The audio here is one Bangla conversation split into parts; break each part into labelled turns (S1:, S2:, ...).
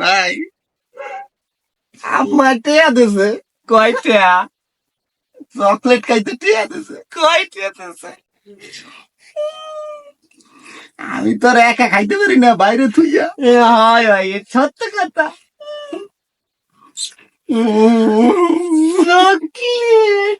S1: ভাই, আমার টিয়া দিছে। কয়টা চকলেট খাইতে টিয়া দিছে। কয় টিয়া দিছে? আমি তোর একা খাইতে পারি না, বাইরে থুইয়া। হয়, এ সত্য কথা। চকলেট।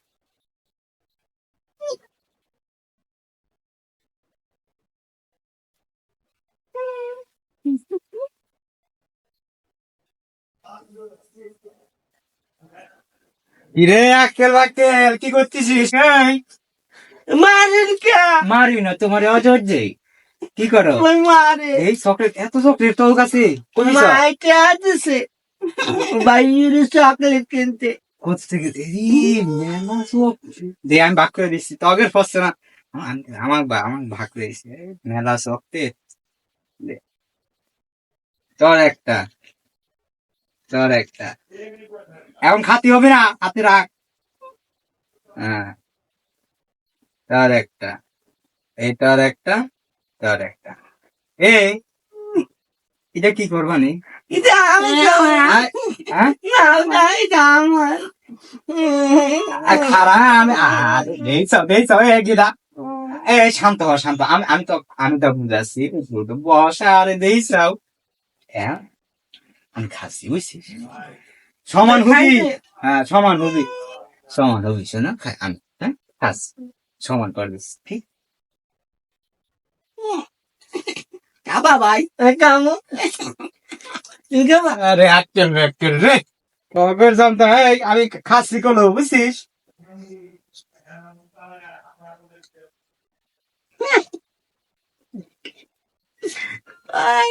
S2: ইরে আক্কেল বাক্কেল কি করতেছিস? এই।
S1: মারেন কে?
S2: মারি না তোমার অজর্জে কি করো?
S1: ওই মারে।
S2: এই চকলেট এত চকলেট তোর কাছে? কই সব?
S1: মাইটা দিছে বাইরে চকলেট কিনতে।
S2: কোথা থেকে দেরি মেলা সব দে আমি ভাগ করে দিচ্ছি। তগের ফসছে না। আমার আমার ভাগ করে দিচ্ছি। মেলা তোর একটা। তোর একটা। এখন খাতি হবে না হাতে রাখ। হ্যাঁ। তোর একটা। এই তোর একটা তোর একটা। এই এটা কি
S1: খাব না।
S2: হ্যাঁ গিরা এ শান্ত হ শান্ত আমি আমি তো আমি তো বুঝাচ্ছি বস আরে দেখছাও হ্যাঁ? আমি খাসি বুঝছিস সমান হবি হ্যাঁ সমান হবি সমান হবি শোনা খাই আমি হ্যাঁ খাস সমান করে দিস ঠিক?
S1: খাবা ভাই কামো
S2: আরে আক্কেল আক্কেল রে! তগর জানতো এই আমি খাসি করল বুঝছিস?
S1: ভাই